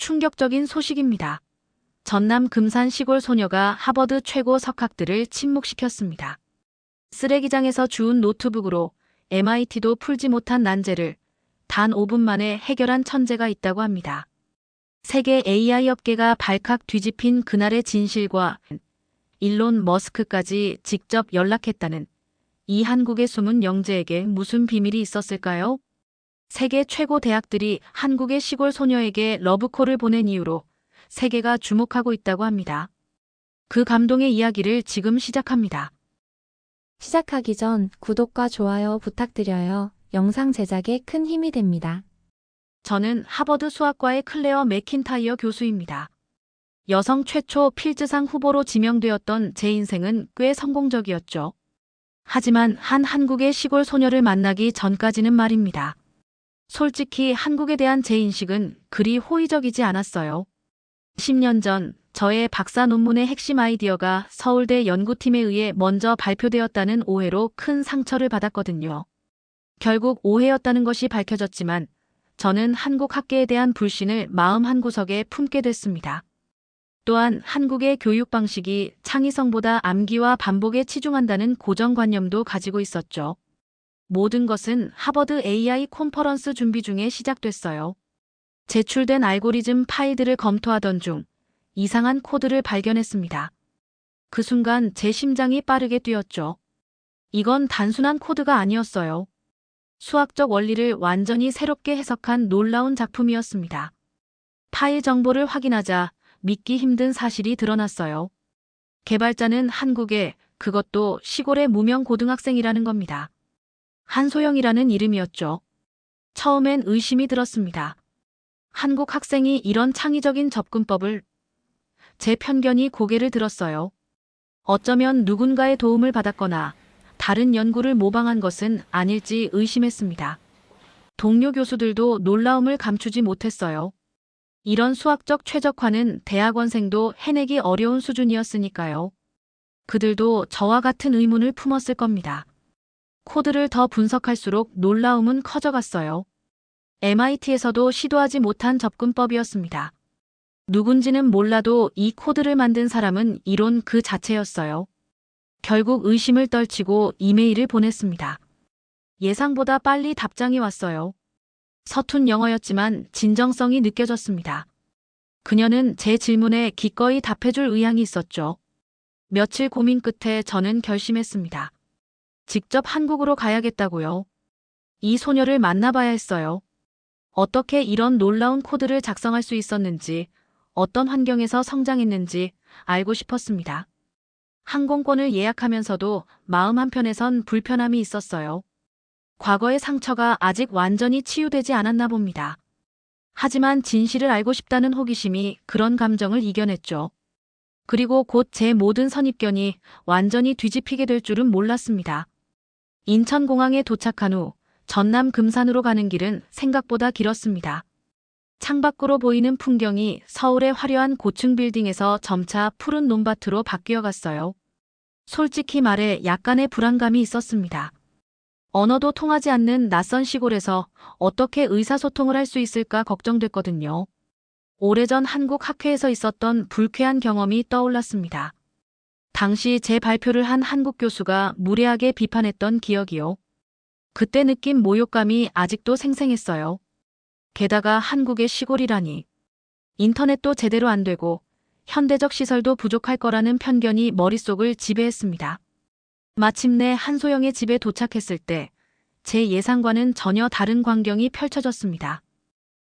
충격적인 소식입니다. 전남 금산 시골 소녀가 하버드 최고 석학들을 침묵시켰습니다. 쓰레기장에서 주운 노트북으로 MIT도 풀지 못한 난제를 단 5분 만에 해결한 천재가 있다고 합니다. 세계 AI 업계가 발칵 뒤집힌 그날의 진실과 일론 머스크까지 직접 연락했다는 이 한국의 숨은 영재에게 무슨 비밀이 있었을까요? 세계 최고 대학들이 한국의 시골 소녀에게 러브콜을 보낸 이유로 세계가 주목하고 있다고 합니다. 그 감동의 이야기를 지금 시작합니다. 시작하기 전 구독과 좋아요 부탁드려요. 영상 제작에 큰 힘이 됩니다. 저는 하버드 수학과의 클레어 맥킨타이어 교수입니다. 여성 최초 필즈상 후보로 지명되었던 제 인생은 꽤 성공적이었죠. 하지만 한 한국의 시골 소녀를 만나기 전까지는 말입니다. 솔직히 한국에 대한 제 인식은 그리 호의적이지 않았어요. 10년 전 저의 박사 논문의 핵심 아이디어가 서울대 연구팀에 의해 먼저 발표되었다는 오해로 큰 상처를 받았거든요. 결국 오해였다는 것이 밝혀졌지만 저는 한국 학계에 대한 불신을 마음 한구석에 품게 됐습니다. 또한 한국의 교육 방식이 창의성보다 암기와 반복에 치중한다는 고정관념도 가지고 있었죠. 모든 것은 하버드 AI 콘퍼런스 준비 중에 시작됐어요. 제출된 알고리즘 파일들을 검토하던 중 이상한 코드를 발견했습니다. 그 순간 제 심장이 빠르게 뛰었죠. 이건 단순한 코드가 아니었어요. 수학적 원리를 완전히 새롭게 해석한 놀라운 작품이었습니다. 파일 정보를 확인하자 믿기 힘든 사실이 드러났어요. 개발자는 한국의 그것도 시골의 무명 고등학생이라는 겁니다. 한소영이라는 이름이었죠. 처음엔 의심이 들었습니다. 한국 학생이 이런 창의적인 접근법을 제 편견이 고개를 들었어요. 어쩌면 누군가의 도움을 받았거나 다른 연구를 모방한 것은 아닐지 의심했습니다. 동료 교수들도 놀라움을 감추지 못했어요. 이런 수학적 최적화는 대학원생도 해내기 어려운 수준이었으니까요. 그들도 저와 같은 의문을 품었을 겁니다. 코드를 더 분석할수록 놀라움은 커져갔어요. MIT에서도 시도하지 못한 접근법이었습니다. 누군지는 몰라도 이 코드를 만든 사람은 이론 그 자체였어요. 결국 의심을 떨치고 이메일을 보냈습니다. 예상보다 빨리 답장이 왔어요. 서툰 영어였지만 진정성이 느껴졌습니다. 그녀는 제 질문에 기꺼이 답해줄 의향이 있었죠. 며칠 고민 끝에 저는 결심했습니다. 직접 한국으로 가야겠다고요. 이 소녀를 만나봐야 했어요. 어떻게 이런 놀라운 코드를 작성할 수 있었는지, 어떤 환경에서 성장했는지 알고 싶었습니다. 항공권을 예약하면서도 마음 한편에선 불편함이 있었어요. 과거의 상처가 아직 완전히 치유되지 않았나 봅니다. 하지만 진실을 알고 싶다는 호기심이 그런 감정을 이겨냈죠. 그리고 곧 제 모든 선입견이 완전히 뒤집히게 될 줄은 몰랐습니다. 인천공항에 도착한 후 전남 금산으로 가는 길은 생각보다 길었습니다. 창밖으로 보이는 풍경이 서울의 화려한 고층 빌딩에서 점차 푸른 논밭으로 바뀌어 갔어요. 솔직히 말해 약간의 불안감이 있었습니다. 언어도 통하지 않는 낯선 시골에서 어떻게 의사소통을 할 수 있을까 걱정됐거든요. 오래전 한국 학회에서 있었던 불쾌한 경험이 떠올랐습니다. 당시 제 발표를 한 한국 교수가 무례하게 비판했던 기억이요. 그때 느낀 모욕감이 아직도 생생했어요. 게다가 한국의 시골이라니. 인터넷도 제대로 안 되고 현대적 시설도 부족할 거라는 편견이 머릿속을 지배했습니다. 마침내 한소영의 집에 도착했을 때 제 예상과는 전혀 다른 광경이 펼쳐졌습니다.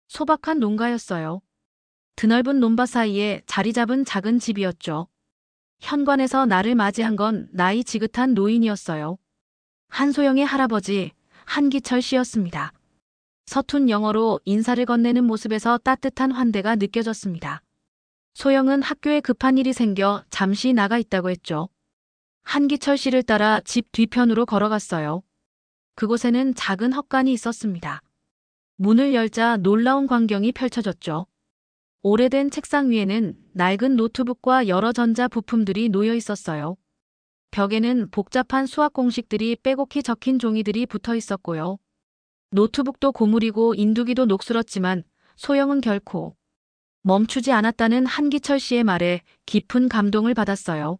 소박한 농가였어요. 드넓은 논밭 사이에 자리 잡은 작은 집이었죠. 현관에서 나를 맞이한 건 나이 지긋한 노인이었어요. 한소영의 할아버지 한기철 씨였습니다. 서툰 영어로 인사를 건네는 모습에서 따뜻한 환대가 느껴졌습니다. 소영은 학교에 급한 일이 생겨 잠시 나가 있다고 했죠. 한기철 씨를 따라 집 뒤편으로 걸어갔어요. 그곳에는 작은 헛간이 있었습니다. 문을 열자 놀라운 광경이 펼쳐졌죠. 오래된 책상 위에는 낡은 노트북과 여러 전자 부품들이 놓여 있었어요. 벽에는 복잡한 수학 공식들이 빼곡히 적힌 종이들이 붙어 있었고요. 노트북도 고무리고 인두기도 녹슬었지만 소영은 결코 멈추지 않았다는 한기철 씨의 말에 깊은 감동을 받았어요.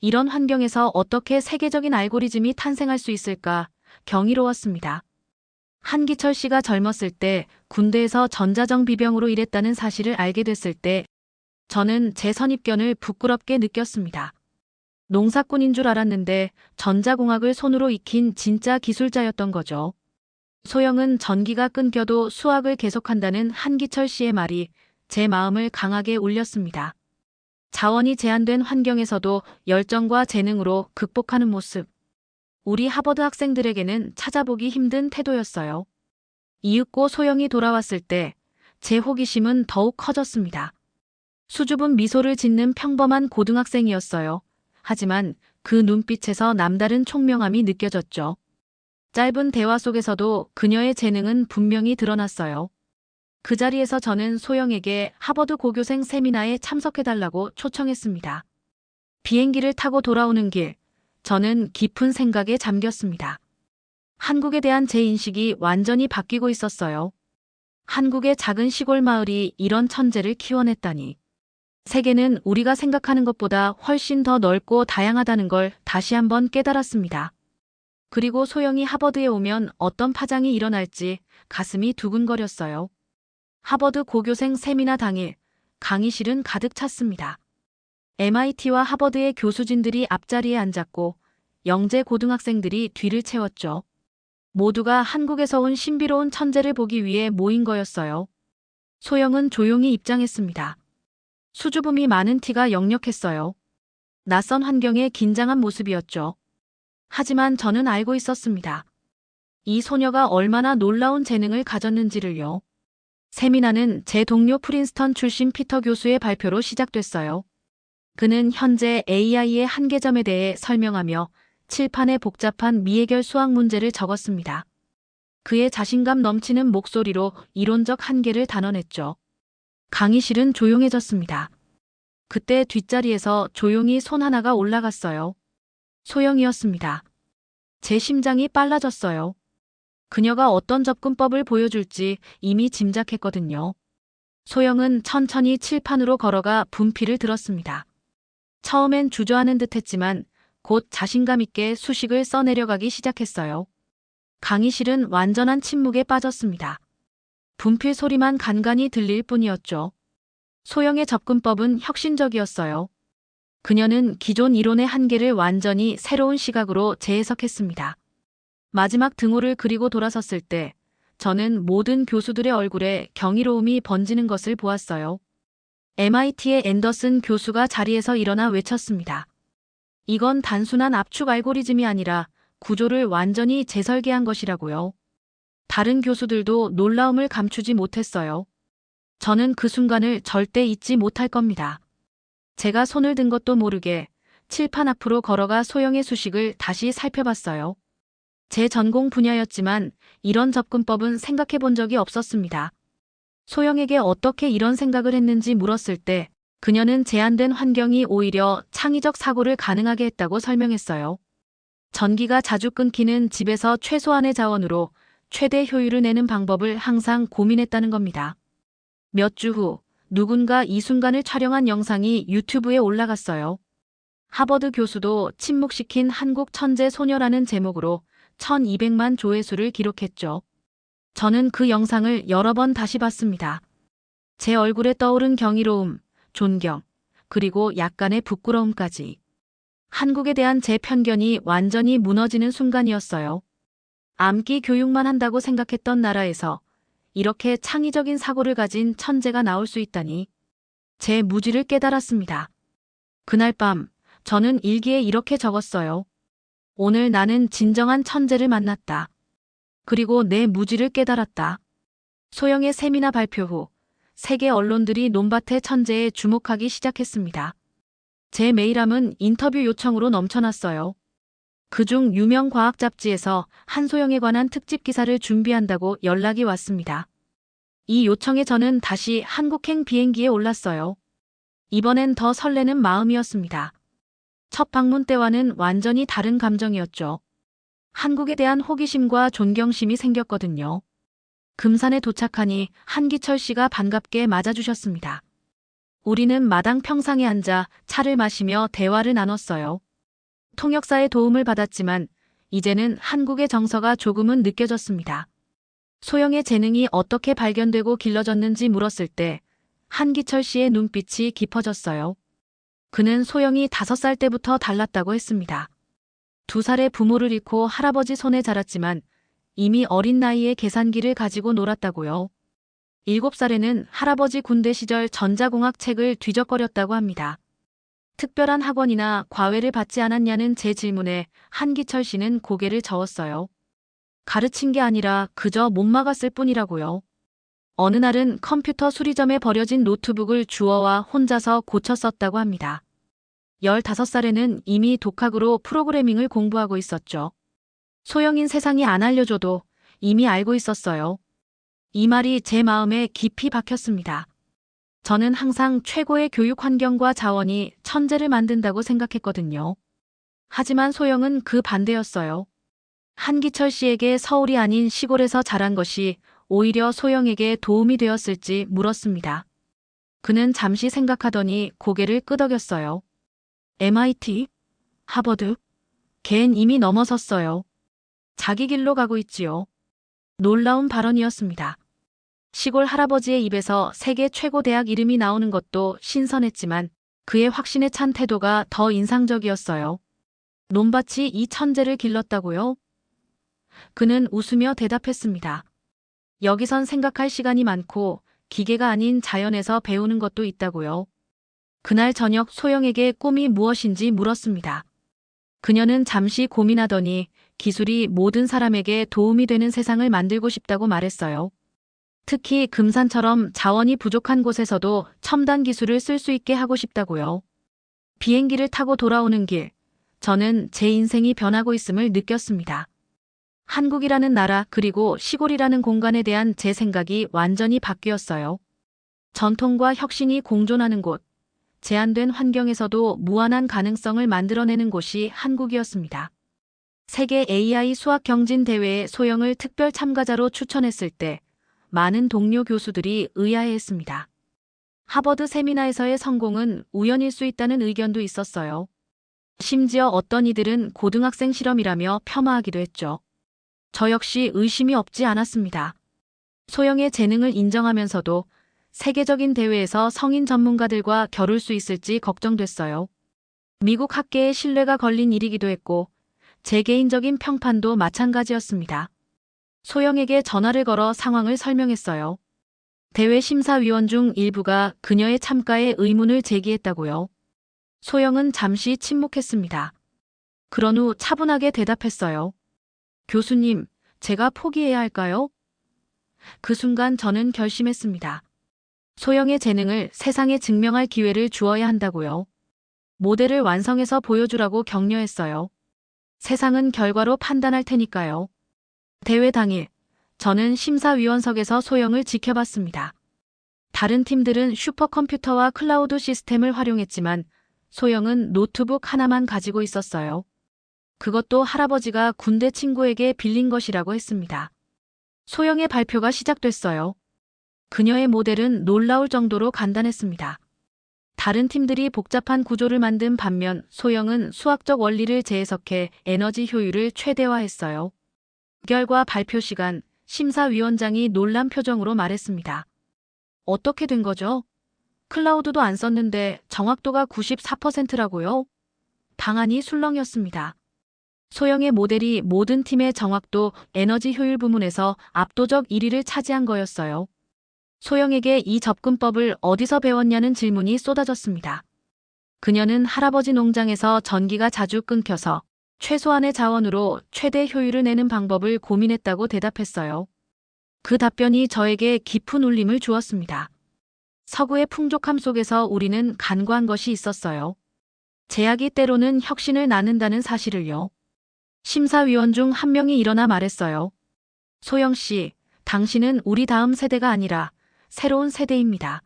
이런 환경에서 어떻게 세계적인 알고리즘이 탄생할 수 있을까 경이로웠습니다. 한기철 씨가 젊었을 때 군대에서 전자정 비병으로 일했다는 사실을 알게 됐을 때 저는 제 선입견을 부끄럽게 느꼈습니다. 농사꾼인 줄 알았는데 전자공학을 손으로 익힌 진짜 기술자였던 거죠. 소영은 전기가 끊겨도 수학을 계속한다는 한기철 씨의 말이 제 마음을 강하게 울렸습니다. 자원이 제한된 환경에서도 열정과 재능으로 극복하는 모습. 우리 하버드 학생들에게는 찾아보기 힘든 태도였어요. 이윽고 소영이 돌아왔을 때 제 호기심은 더욱 커졌습니다. 수줍은 미소를 짓는 평범한 고등학생이었어요. 하지만 그 눈빛에서 남다른 총명함이 느껴졌죠. 짧은 대화 속에서도 그녀의 재능은 분명히 드러났어요. 그 자리에서 저는 소영에게 하버드 고교생 세미나에 참석해달라고 초청했습니다. 비행기를 타고 돌아오는 길, 저는 깊은 생각에 잠겼습니다. 한국에 대한 제 인식이 완전히 바뀌고 있었어요. 한국의 작은 시골 마을이 이런 천재를 키워냈다니. 세계는 우리가 생각하는 것보다 훨씬 더 넓고 다양하다는 걸 다시 한번 깨달았습니다. 그리고 소영이 하버드에 오면 어떤 파장이 일어날지 가슴이 두근거렸어요. 하버드 고교생 세미나 당일 강의실은 가득 찼습니다. MIT와 하버드의 교수진들이 앞자리에 앉았고 영재 고등학생들이 뒤를 채웠죠. 모두가 한국에서 온 신비로운 천재를 보기 위해 모인 거였어요. 소영은 조용히 입장했습니다. 수줍음이 많은 티가 역력했어요. 낯선 환경에 긴장한 모습이었죠. 하지만 저는 알고 있었습니다. 이 소녀가 얼마나 놀라운 재능을 가졌는지를요. 세미나는 제 동료 프린스턴 출신 피터 교수의 발표로 시작됐어요. 그는 현재 AI의 한계점에 대해 설명하며 칠판에 복잡한 미해결 수학 문제를 적었습니다. 그의 자신감 넘치는 목소리로 이론적 한계를 단언했죠. 강의실은 조용해졌습니다. 그때 뒷자리에서 조용히 손 하나가 올라갔어요. 소영이었습니다. 제 심장이 빨라졌어요. 그녀가 어떤 접근법을 보여줄지 이미 짐작했거든요. 소영은 천천히 칠판으로 걸어가 분필을 들었습니다. 처음엔 주저하는 듯 했지만 곧 자신감 있게 수식을 써내려가기 시작했어요. 강의실은 완전한 침묵에 빠졌습니다. 분필 소리만 간간히 들릴 뿐이었죠. 소영의 접근법은 혁신적이었어요. 그녀는 기존 이론의 한계를 완전히 새로운 시각으로 재해석했습니다. 마지막 등호를 그리고 돌아섰을 때 저는 모든 교수들의 얼굴에 경이로움이 번지는 것을 보았어요. MIT의 앤더슨 교수가 자리에서 일어나 외쳤습니다. 이건 단순한 압축 알고리즘이 아니라 구조를 완전히 재설계한 것이라고요. 다른 교수들도 놀라움을 감추지 못했어요. 저는 그 순간을 절대 잊지 못할 겁니다. 제가 손을 든 것도 모르게 칠판 앞으로 걸어가 소영의 수식을 다시 살펴봤어요. 제 전공 분야였지만 이런 접근법은 생각해 본 적이 없었습니다. 소영에게 어떻게 이런 생각을 했는지 물었을 때 그녀는 제한된 환경이 오히려 창의적 사고를 가능하게 했다고 설명했어요. 전기가 자주 끊기는 집에서 최소한의 자원으로 최대 효율을 내는 방법을 항상 고민했다는 겁니다. 몇 주 후 누군가 이 순간을 촬영한 영상이 유튜브에 올라갔어요. 하버드 교수도 침묵시킨 한국 천재 소녀라는 제목으로 1200만 조회수를 기록했죠. 저는 그 영상을 여러 번 다시 봤습니다. 제 얼굴에 떠오른 경이로움, 존경, 그리고 약간의 부끄러움까지. 한국에 대한 제 편견이 완전히 무너지는 순간이었어요. 암기 교육만 한다고 생각했던 나라에서 이렇게 창의적인 사고를 가진 천재가 나올 수 있다니. 제 무지를 깨달았습니다. 그날 밤, 저는 일기에 이렇게 적었어요. 오늘 나는 진정한 천재를 만났다. 그리고 내 무지를 깨달았다. 소영의 세미나 발표 후 세계 언론들이 논밭의 천재에 주목하기 시작했습니다. 제 메일함은 인터뷰 요청으로 넘쳐났어요. 그중 유명 과학 잡지에서 한소영에 관한 특집 기사를 준비한다고 연락이 왔습니다. 이 요청에 저는 다시 한국행 비행기에 올랐어요. 이번엔 더 설레는 마음이었습니다. 첫 방문 때와는 완전히 다른 감정이었죠. 한국에 대한 호기심과 존경심이 생겼거든요. 금산에 도착하니 한기철 씨가 반갑게 맞아주셨습니다. 우리는 마당 평상에 앉아 차를 마시며 대화를 나눴어요. 통역사의 도움을 받았지만 이제는 한국의 정서가 조금은 느껴졌습니다. 소영의 재능이 어떻게 발견되고 길러졌는지 물었을 때 한기철 씨의 눈빛이 깊어졌어요. 그는 소영이 다섯 살 때부터 달랐다고 했습니다. 두 살에 부모를 잃고 할아버지 손에 자랐지만 이미 어린 나이에 계산기를 가지고 놀았다고요. 일곱 살에는 할아버지 군대 시절 전자공학 책을 뒤적거렸다고 합니다. 특별한 학원이나 과외를 받지 않았냐는 제 질문에 한기철 씨는 고개를 저었어요. 가르친 게 아니라 그저 못 막았을 뿐이라고요. 어느 날은 컴퓨터 수리점에 버려진 노트북을 주워와 혼자서 고쳐 썼다고 합니다. 15살에는 이미 독학으로 프로그래밍을 공부하고 있었죠. 소영인 세상이 안 알려줘도 이미 알고 있었어요. 이 말이 제 마음에 깊이 박혔습니다. 저는 항상 최고의 교육 환경과 자원이 천재를 만든다고 생각했거든요. 하지만 소영은 그 반대였어요. 한기철 씨에게 서울이 아닌 시골에서 자란 것이 오히려 소영에게 도움이 되었을지 물었습니다. 그는 잠시 생각하더니 고개를 끄덕였어요. MIT? 하버드? 걘 이미 넘어섰어요. 자기 길로 가고 있지요. 놀라운 발언이었습니다. 시골 할아버지의 입에서 세계 최고 대학 이름이 나오는 것도 신선했지만 그의 확신에 찬 태도가 더 인상적이었어요. 논밭이 이 천재를 길렀다고요? 그는 웃으며 대답했습니다. 여기선 생각할 시간이 많고 기계가 아닌 자연에서 배우는 것도 있다고요. 그날 저녁 소영에게 꿈이 무엇인지 물었습니다. 그녀는 잠시 고민하더니 기술이 모든 사람에게 도움이 되는 세상을 만들고 싶다고 말했어요. 특히 금산처럼 자원이 부족한 곳에서도 첨단 기술을 쓸 수 있게 하고 싶다고요. 비행기를 타고 돌아오는 길, 저는 제 인생이 변하고 있음을 느꼈습니다. 한국이라는 나라 그리고 시골이라는 공간에 대한 제 생각이 완전히 바뀌었어요. 전통과 혁신이 공존하는 곳, 제한된 환경에서도 무한한 가능성을 만들어내는 곳이 한국이었습니다. 세계 AI 수학 경진 대회에 소영을 특별 참가자로 추천했을 때 많은 동료 교수들이 의아해했습니다. 하버드 세미나에서의 성공은 우연일 수 있다는 의견도 있었어요. 심지어 어떤 이들은 고등학생 실험이라며 폄하하기도 했죠. 저 역시 의심이 없지 않았습니다. 소영의 재능을 인정하면서도 세계적인 대회에서 성인 전문가들과 겨룰 수 있을지 걱정됐어요. 미국 학계의 신뢰가 걸린 일이기도 했고 제 개인적인 평판도 마찬가지였습니다. 소영에게 전화를 걸어 상황을 설명했어요. 대회 심사위원 중 일부가 그녀의 참가에 의문을 제기했다고요. 소영은 잠시 침묵했습니다. 그런 후 차분하게 대답했어요. 교수님, 제가 포기해야 할까요? 그 순간 저는 결심했습니다. 소영의 재능을 세상에 증명할 기회를 주어야 한다고요. 모델을 완성해서 보여주라고 격려했어요. 세상은 결과로 판단할 테니까요. 대회 당일, 저는 심사위원석에서 소영을 지켜봤습니다. 다른 팀들은 슈퍼컴퓨터와 클라우드 시스템을 활용했지만 소영은 노트북 하나만 가지고 있었어요. 그것도 할아버지가 군대 친구에게 빌린 것이라고 했습니다. 소영의 발표가 시작됐어요. 그녀의 모델은 놀라울 정도로 간단했습니다. 다른 팀들이 복잡한 구조를 만든 반면 소영은 수학적 원리를 재해석해 에너지 효율을 최대화했어요. 결과 발표 시간 심사위원장이 놀란 표정으로 말했습니다. 어떻게 된 거죠? 클라우드도 안 썼는데 정확도가 94%라고요? 방안이 술렁이었습니다. 소영의 모델이 모든 팀의 정확도 에너지 효율 부문에서 압도적 1위를 차지한 거였어요. 소영에게 이 접근법을 어디서 배웠냐는 질문이 쏟아졌습니다. 그녀는 할아버지 농장에서 전기가 자주 끊겨서 최소한의 자원으로 최대 효율을 내는 방법을 고민했다고 대답했어요. 그 답변이 저에게 깊은 울림을 주었습니다. 서구의 풍족함 속에서 우리는 간과한 것이 있었어요. 제약이 때로는 혁신을 낳는다는 사실을요. 심사위원 중 한 명이 일어나 말했어요. 소영 씨, 당신은 우리 다음 세대가 아니라 새로운 세대입니다.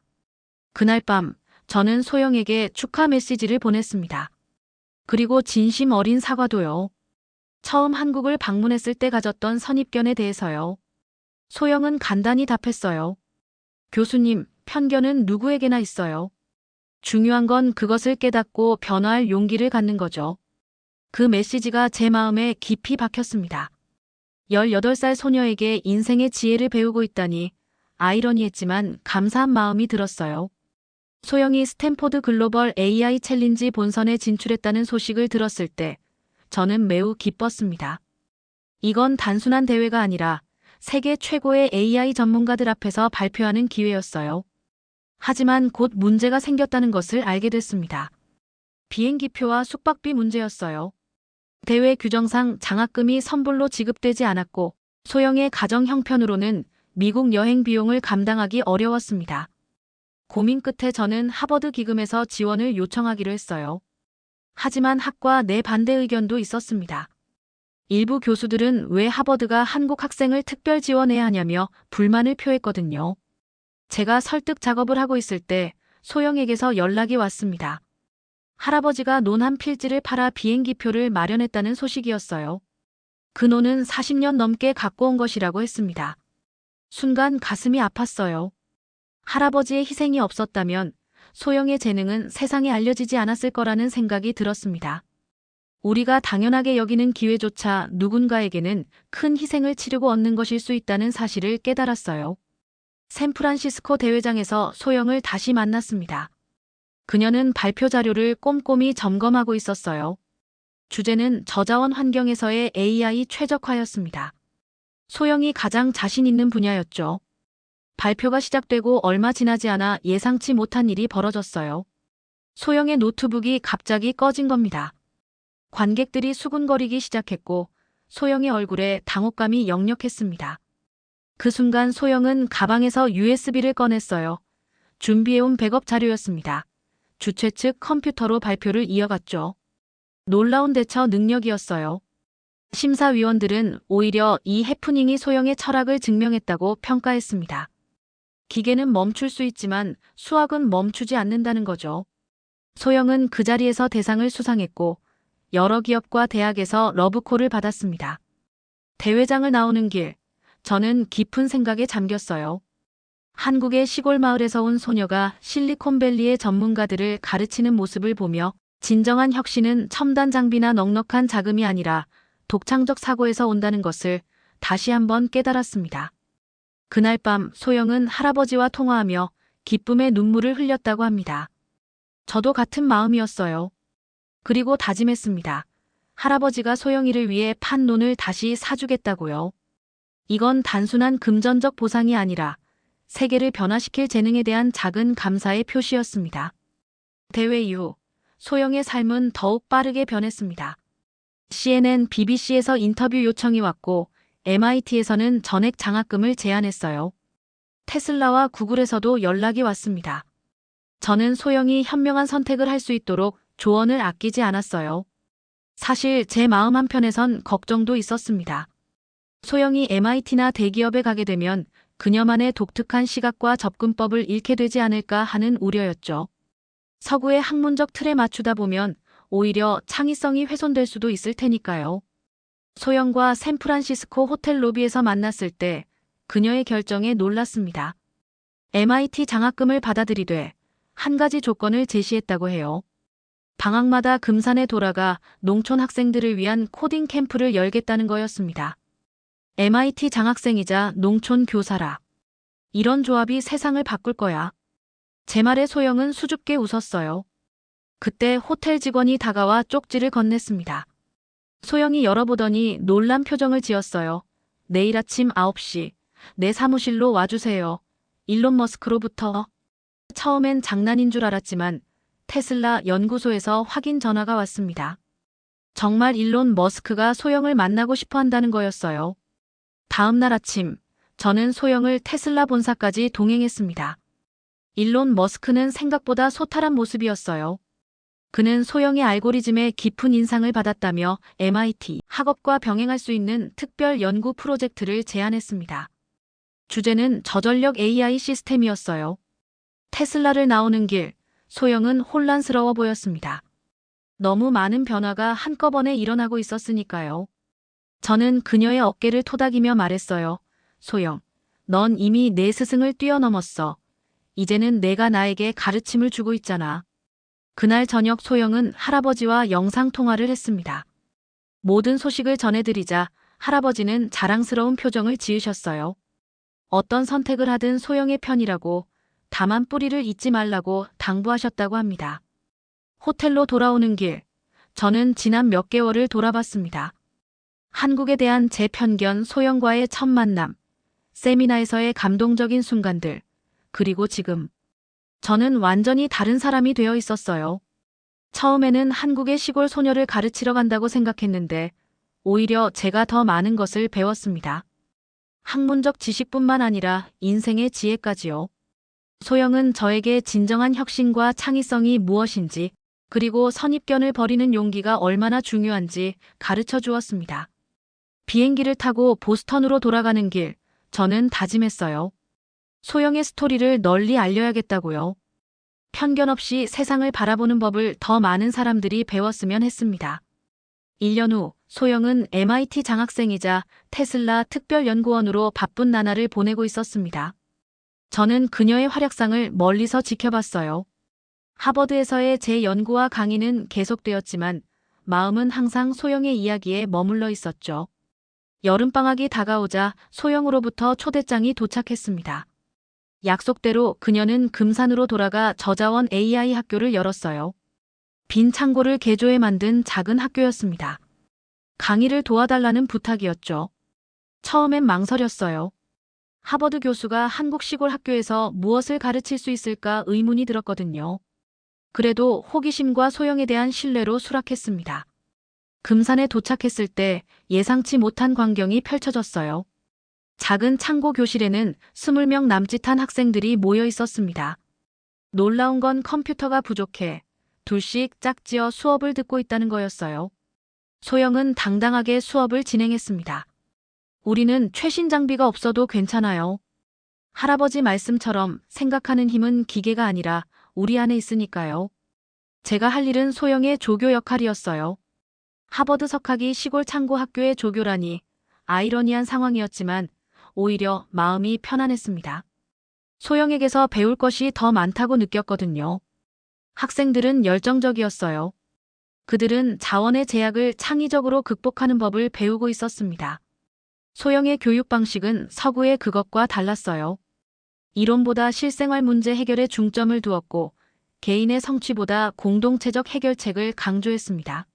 그날 밤, 저는 소영에게 축하 메시지를 보냈습니다. 그리고 진심 어린 사과도요. 처음 한국을 방문했을 때 가졌던 선입견에 대해서요. 소영은 간단히 답했어요. 교수님, 편견은 누구에게나 있어요. 중요한 건 그것을 깨닫고 변화할 용기를 갖는 거죠. 그 메시지가 제 마음에 깊이 박혔습니다. 18살 소녀에게 인생의 지혜를 배우고 있다니 아이러니했지만 감사한 마음이 들었어요. 소영이 스탠포드 글로벌 AI 챌린지 본선에 진출했다는 소식을 들었을 때 저는 매우 기뻤습니다. 이건 단순한 대회가 아니라 세계 최고의 AI 전문가들 앞에서 발표하는 기회였어요. 하지만 곧 문제가 생겼다는 것을 알게 됐습니다. 비행기표와 숙박비 문제였어요. 대회 규정상 장학금이 선불로 지급되지 않았고 소영의 가정 형편으로는 미국 여행 비용을 감당하기 어려웠습니다. 고민 끝에 저는 하버드 기금에서 지원을 요청하기로 했어요. 하지만 학과 내 반대 의견도 있었습니다. 일부 교수들은 왜 하버드가 한국 학생을 특별 지원해야 하냐며 불만을 표했거든요. 제가 설득 작업을 하고 있을 때 소영에게서 연락이 왔습니다. 할아버지가 논 한 필지를 팔아 비행기표를 마련했다는 소식이었어요. 그 논은 40년 넘게 갖고 온 것이라고 했습니다. 순간 가슴이 아팠어요. 할아버지의 희생이 없었다면 소영의 재능은 세상에 알려지지 않았을 거라는 생각이 들었습니다. 우리가 당연하게 여기는 기회조차 누군가에게는 큰 희생을 치르고 얻는 것일 수 있다는 사실을 깨달았어요. 샌프란시스코 대회장에서 소영을 다시 만났습니다. 그녀는 발표 자료를 꼼꼼히 점검하고 있었어요. 주제는 저자원 환경에서의 AI 최적화였습니다. 소영이 가장 자신 있는 분야였죠. 발표가 시작되고 얼마 지나지 않아 예상치 못한 일이 벌어졌어요. 소영의 노트북이 갑자기 꺼진 겁니다. 관객들이 수군거리기 시작했고 소영의 얼굴에 당혹감이 역력했습니다. 그 순간 소영은 가방에서 USB를 꺼냈어요. 준비해온 백업 자료였습니다. 주최 측 컴퓨터로 발표를 이어갔죠. 놀라운 대처 능력이었어요. 심사위원들은 오히려 이 해프닝이 소영의 철학을 증명했다고 평가했습니다. 기계는 멈출 수 있지만 수학은 멈추지 않는다는 거죠. 소영은 그 자리에서 대상을 수상했고 여러 기업과 대학에서 러브콜을 받았습니다. 대회장을 나오는 길, 저는 깊은 생각에 잠겼어요. 한국의 시골 마을에서 온 소녀가 실리콘밸리의 전문가들을 가르치는 모습을 보며 진정한 혁신은 첨단 장비나 넉넉한 자금이 아니라 독창적 사고에서 온다는 것을 다시 한번 깨달았습니다. 그날 밤 소영은 할아버지와 통화하며 기쁨의 눈물을 흘렸다고 합니다. 저도 같은 마음이었어요. 그리고 다짐했습니다. 할아버지가 소영이를 위해 판 논을 다시 사주겠다고요. 이건 단순한 금전적 보상이 아니라 세계를 변화시킬 재능에 대한 작은 감사의 표시였습니다. 대회 이후 소영의 삶은 더욱 빠르게 변했습니다. CNN, BBC에서 인터뷰 요청이 왔고 MIT에서는 전액 장학금을 제안했어요. 테슬라와 구글에서도 연락이 왔습니다. 저는 소영이 현명한 선택을 할 수 있도록 조언을 아끼지 않았어요. 사실 제 마음 한편에선 걱정도 있었습니다. 소영이 MIT나 대기업에 가게 되면 그녀만의 독특한 시각과 접근법을 잃게 되지 않을까 하는 우려였죠. 서구의 학문적 틀에 맞추다 보면 오히려 창의성이 훼손될 수도 있을 테니까요. 소영과 샌프란시스코 호텔 로비에서 만났을 때 그녀의 결정에 놀랐습니다. MIT 장학금을 받아들이되 한 가지 조건을 제시했다고 해요. 방학마다 금산에 돌아가 농촌 학생들을 위한 코딩 캠프를 열겠다는 거였습니다. MIT 장학생이자 농촌 교사라. 이런 조합이 세상을 바꿀 거야. 제 말에 소영은 수줍게 웃었어요. 그때 호텔 직원이 다가와 쪽지를 건넸습니다. 소영이 열어보더니 놀란 표정을 지었어요. 내일 아침 9시 내 사무실로 와주세요. 일론 머스크로부터. 처음엔 장난인 줄 알았지만 테슬라 연구소에서 확인 전화가 왔습니다. 정말 일론 머스크가 소영을 만나고 싶어 한다는 거였어요. 다음 날 아침, 저는 소영을 테슬라 본사까지 동행했습니다. 일론 머스크는 생각보다 소탈한 모습이었어요. 그는 소영의 알고리즘에 깊은 인상을 받았다며 MIT 학업과 병행할 수 있는 특별 연구 프로젝트를 제안했습니다. 주제는 저전력 AI 시스템이었어요. 테슬라를 나오는 길, 소영은 혼란스러워 보였습니다. 너무 많은 변화가 한꺼번에 일어나고 있었으니까요. 저는 그녀의 어깨를 토닥이며 말했어요. 소영, 넌 이미 내 스승을 뛰어넘었어. 이제는 내가 나에게 가르침을 주고 있잖아. 그날 저녁 소영은 할아버지와 영상통화를 했습니다. 모든 소식을 전해드리자 할아버지는 자랑스러운 표정을 지으셨어요. 어떤 선택을 하든 소영의 편이라고 다만 뿌리를 잊지 말라고 당부하셨다고 합니다. 호텔로 돌아오는 길, 저는 지난 몇 개월을 돌아봤습니다. 한국에 대한 제 편견 소영과의 첫 만남, 세미나에서의 감동적인 순간들, 그리고 지금. 저는 완전히 다른 사람이 되어 있었어요. 처음에는 한국의 시골 소녀를 가르치러 간다고 생각했는데, 오히려 제가 더 많은 것을 배웠습니다. 학문적 지식뿐만 아니라 인생의 지혜까지요. 소영은 저에게 진정한 혁신과 창의성이 무엇인지, 그리고 선입견을 버리는 용기가 얼마나 중요한지 가르쳐 주었습니다. 비행기를 타고 보스턴으로 돌아가는 길, 저는 다짐했어요. 소영의 스토리를 널리 알려야겠다고요. 편견 없이 세상을 바라보는 법을 더 많은 사람들이 배웠으면 했습니다. 1년 후 소영은 MIT 장학생이자 테슬라 특별연구원으로 바쁜 나날을 보내고 있었습니다. 저는 그녀의 활약상을 멀리서 지켜봤어요. 하버드에서의 제 연구와 강의는 계속되었지만 마음은 항상 소영의 이야기에 머물러 있었죠. 여름방학이 다가오자 소영으로부터 초대장이 도착했습니다. 약속대로 그녀는 금산으로 돌아가 저자원 AI 학교를 열었어요. 빈 창고를 개조해 만든 작은 학교였습니다. 강의를 도와달라는 부탁이었죠. 처음엔 망설였어요. 하버드 교수가 한국 시골 학교에서 무엇을 가르칠 수 있을까 의문이 들었거든요. 그래도 호기심과 소영에 대한 신뢰로 수락했습니다. 금산에 도착했을 때 예상치 못한 광경이 펼쳐졌어요. 작은 창고 교실에는 20명 남짓한 학생들이 모여 있었습니다. 놀라운 건 컴퓨터가 부족해 둘씩 짝지어 수업을 듣고 있다는 거였어요. 소영은 당당하게 수업을 진행했습니다. 우리는 최신 장비가 없어도 괜찮아요. 할아버지 말씀처럼 생각하는 힘은 기계가 아니라 우리 안에 있으니까요. 제가 할 일은 소영의 조교 역할이었어요. 하버드 석학이 시골 창고 학교의 조교라니 아이러니한 상황이었지만 오히려 마음이 편안했습니다. 소영에게서 배울 것이 더 많다고 느꼈거든요. 학생들은 열정적이었어요. 그들은 자원의 제약을 창의적으로 극복하는 법을 배우고 있었습니다. 소영의 교육 방식은 서구의 그것과 달랐어요. 이론보다 실생활 문제 해결에 중점을 두었고 개인의 성취보다 공동체적 해결책을 강조했습니다.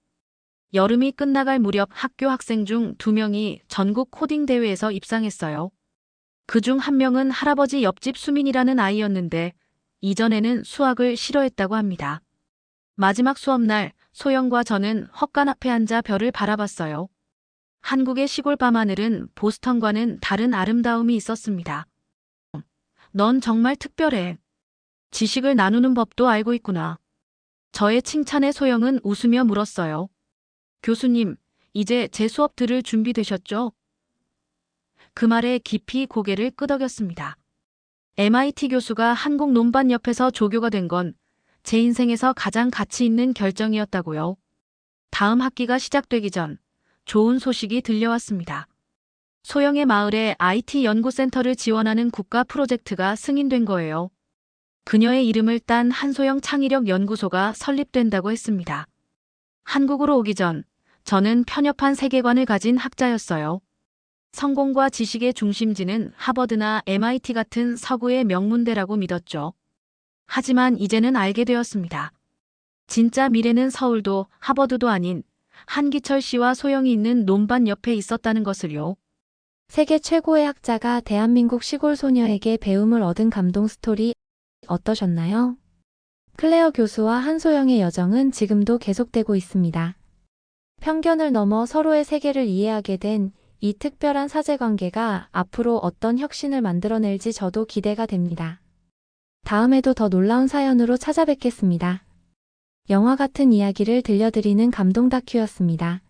여름이 끝나갈 무렵 학교 학생 중 두 명이 전국 코딩 대회에서 입상했어요. 그 중 한 명은 할아버지 옆집 수민이라는 아이였는데 이전에는 수학을 싫어했다고 합니다. 마지막 수업날 소영과 저는 헛간 앞에 앉아 별을 바라봤어요. 한국의 시골 밤하늘은 보스턴과는 다른 아름다움이 있었습니다. 넌 정말 특별해. 지식을 나누는 법도 알고 있구나. 저의 칭찬에 소영은 웃으며 물었어요. 교수님, 이제 제 수업 들을 준비되셨죠? 그 말에 깊이 고개를 끄덕였습니다. MIT 교수가 한국 논반 옆에서 조교가 된 건 제 인생에서 가장 가치 있는 결정이었다고요. 다음 학기가 시작되기 전 좋은 소식이 들려왔습니다. 소영의 마을에 IT 연구센터를 지원하는 국가 프로젝트가 승인된 거예요. 그녀의 이름을 딴 한소영 창의력 연구소가 설립된다고 했습니다. 한국으로 오기 전 저는 편협한 세계관을 가진 학자였어요. 성공과 지식의 중심지는 하버드나 MIT 같은 서구의 명문대라고 믿었죠. 하지만 이제는 알게 되었습니다. 진짜 미래는 서울도 하버드도 아닌 한기철 씨와 소영이 있는 논반 옆에 있었다는 것을요. 세계 최고의 학자가 대한민국 시골 소녀에게 배움을 얻은 감동 스토리 어떠셨나요? 클레어 교수와 한소영의 여정은 지금도 계속되고 있습니다. 편견을 넘어 서로의 세계를 이해하게 된 이 특별한 사제관계가 앞으로 어떤 혁신을 만들어낼지 저도 기대가 됩니다. 다음에도 더 놀라운 사연으로 찾아뵙겠습니다. 영화 같은 이야기를 들려드리는 감동 다큐였습니다.